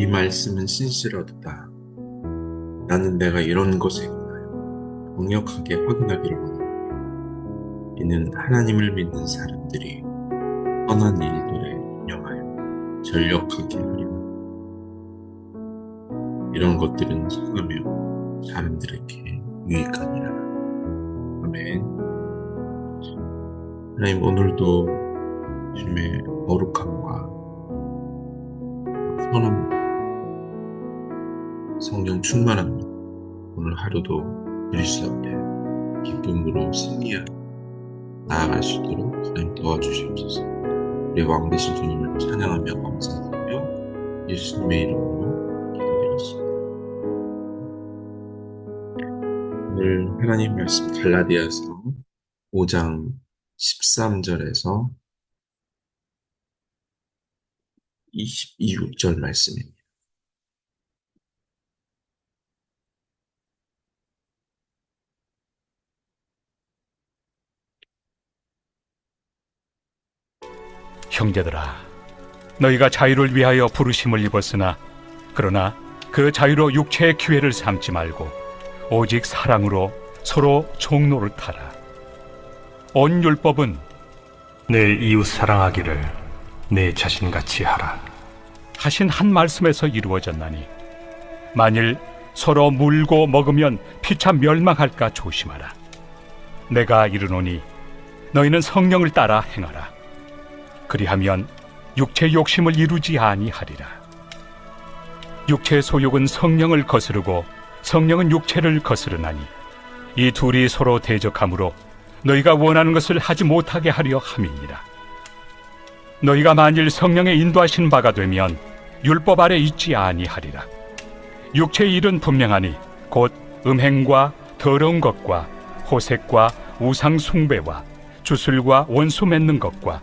이 말씀은 신실하도다. 나는 내가 이런 것에 관하여 강력하게 확인하기를 원합니다. 이는 하나님을 믿는 사람들이 선한 일들에 인용하여 전력하게 하리라. 이런 것들은 성하며 사람들에게 유익하니라. 아멘. 하나님 오늘도 주님의 거룩함과 선함, 성령 충만함 오늘 하루도 그리스도 앞에 기쁨으로 승리하 나아갈 수 있도록 하나님 도와주시옵소서. 우리 왕 대신 주님을 찬양하며 감사드리며 예수님의 이름으로 기도드렸습니다. 오늘 하나님 말씀 갈라디아서 5장 13절에서 26절 말씀입니다. 형제들아, 너희가 자유를 위하여 부르심을 입었으나 그러나 그 자유로 육체의 기회를 삼지 말고 오직 사랑으로 서로 종로를 타라. 온 율법은 내 이웃 사랑하기를 내 자신같이 하라. 하신 한 말씀에서 이루어졌나니 만일 서로 물고 먹으면 피차 멸망할까 조심하라. 내가 이르노니 너희는 성령을 따라 행하라. 그리하면 육체 욕심을 이루지 아니하리라. 육체 소욕은 성령을 거스르고 성령은 육체를 거스르나니 이 둘이 서로 대적하므로 너희가 원하는 것을 하지 못하게 하려 함이니라. 너희가 만일 성령의 인도하신 바가 되면 율법 아래 있지 아니하리라. 육체의 일은 분명하니 곧 음행과 더러운 것과 호색과 우상 숭배와 주술과 원수 맺는 것과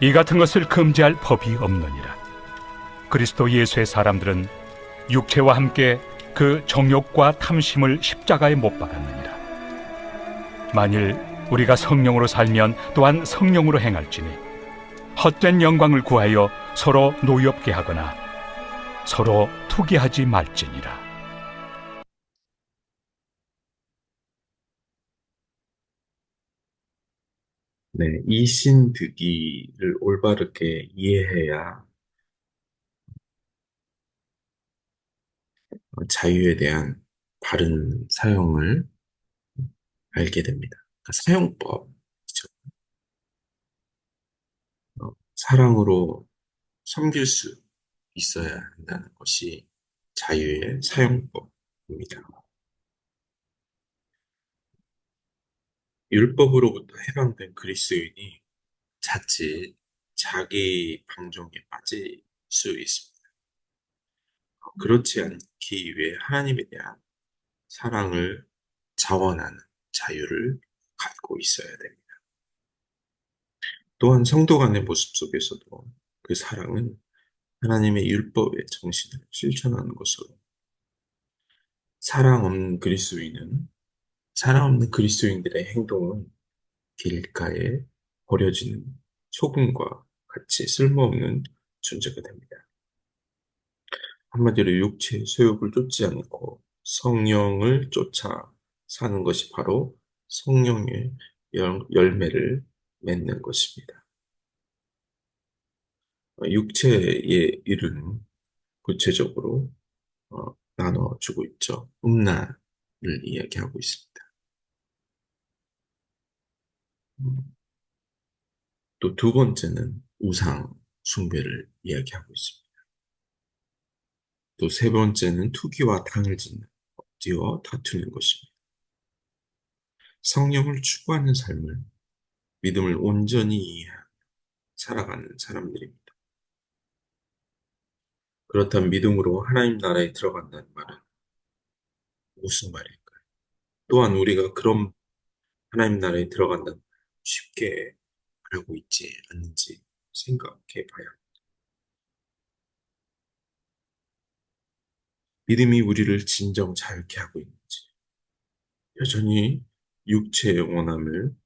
이 같은 것을 금지할 법이 없느니라 그리스도 예수의 사람들은 육체와 함께 그 정욕과 탐심을 십자가에 못 박았느니라 만일 우리가 성령으로 살면 또한 성령으로 행할지니 헛된 영광을 구하여 서로 노엽게 하거나 서로 투기하지 말지니라. 네, 이신득이를 올바르게 이해해야 자유에 대한 바른 사용을 알게 됩니다. 그러니까 사용법이죠. 어, 사랑으로 섬길 수 있어야 한다는 것이 자유의 사용법입니다. 율법으로부터 해방된 그리스도인이 자칫 자기 방종에 빠질 수 있습니다. 그렇지 않기 위해 하나님에 대한 사랑을 자원하는 자유를 갖고 있어야 됩니다. 또한 성도 간의 모습 속에서도 그 사랑은 하나님의 율법의 정신을 실천하는 것으로 사랑 없는 그리스도인은 사랑 없는 그리스도인들의 행동은 길가에 버려지는 소금과 같이 쓸모없는 존재가 됩니다. 한마디로 육체의 소욕을 쫓지 않고 성령을 쫓아 사는 것이 바로 성령의 열매를 맺는 것입니다. 육체의 일은 구체적으로 어, 나눠주고 있죠. 음란을 이야기하고 있습니다. 또 두 번째는 우상 숭배를 이야기하고 있습니다. 또 세 번째는 투기와 당을 짓는 억지와 다투는 것입니다. 성령을 추구하는 삶을 믿음을 온전히 이해하며 살아가는 사람들입니다. 그렇다면 믿음으로 하나님 나라에 들어간다는 말은 무슨 말일까요? 또한 우리가 그런 하나님 나라에 들어간다는 쉽게 알고 있지 않는지 생각해 봐야 합니다. 믿음이 우리를 진정 자유케 하고 있는지, 여전히 육체의 원함을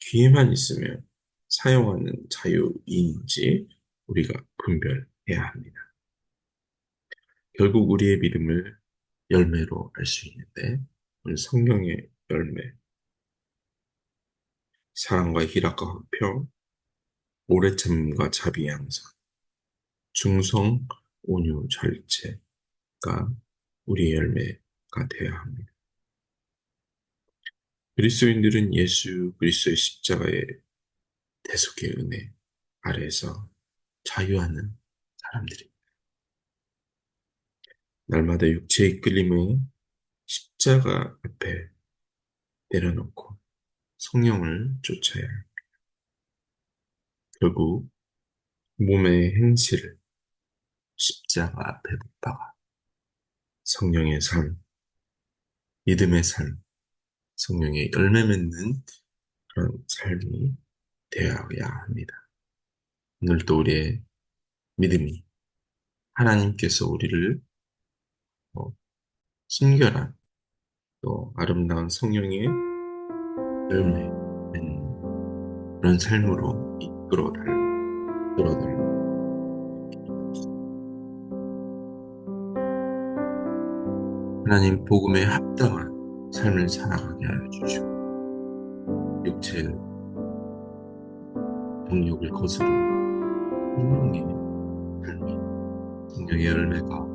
귀에만 있으면 사용하는 자유인지 우리가 분별해야 합니다. 결국 우리의 믿음을 열매로 알 수 있는데, 오늘 성령의 열매, 사랑과 희락과 화평, 오래 참음과 자비 양선, 중성, 온유, 절제가 우리의 열매가 되어야 합니다. 그리스도인들은 예수 그리스도의 십자가의 대속의 은혜 아래에서 자유하는 사람들입니다. 날마다 육체의 끌림을 십자가 앞에 내려놓고 성령을 쫓아야 합니다. 결국 몸의 행실을 십자가 앞에 못 박아 성령의 삶, 믿음의 삶, 성령의 열매 맺는 그런 삶이 되어야 합니다. 오늘도 우리의 믿음이 하나님께서 우리를 어, 순결한 또 아름다운 성령의 맺는 그런 삶으로 이끌어달, 이끌어달 하나님 복음에 합당한 삶을 살아가게 하여 주시고 육체의 정욕을 거스르 성령의 삶이 성령의 열매가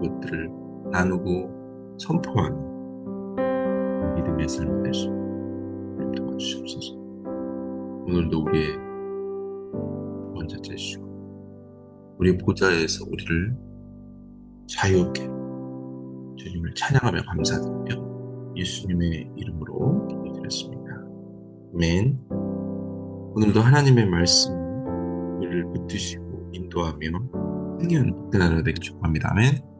그것들을 나누고 선포하는 오늘도 우리의 먼저 제시고 우리 보좌에서 우리를 자유롭게 주님을 찬양하며 감사드리며 예수님의 이름으로 기도드렸습니다. 아멘. 오늘도 하나님의 말씀을 붙드시고 인도하며 승리하는 하루 되길 축복합니다. 아멘.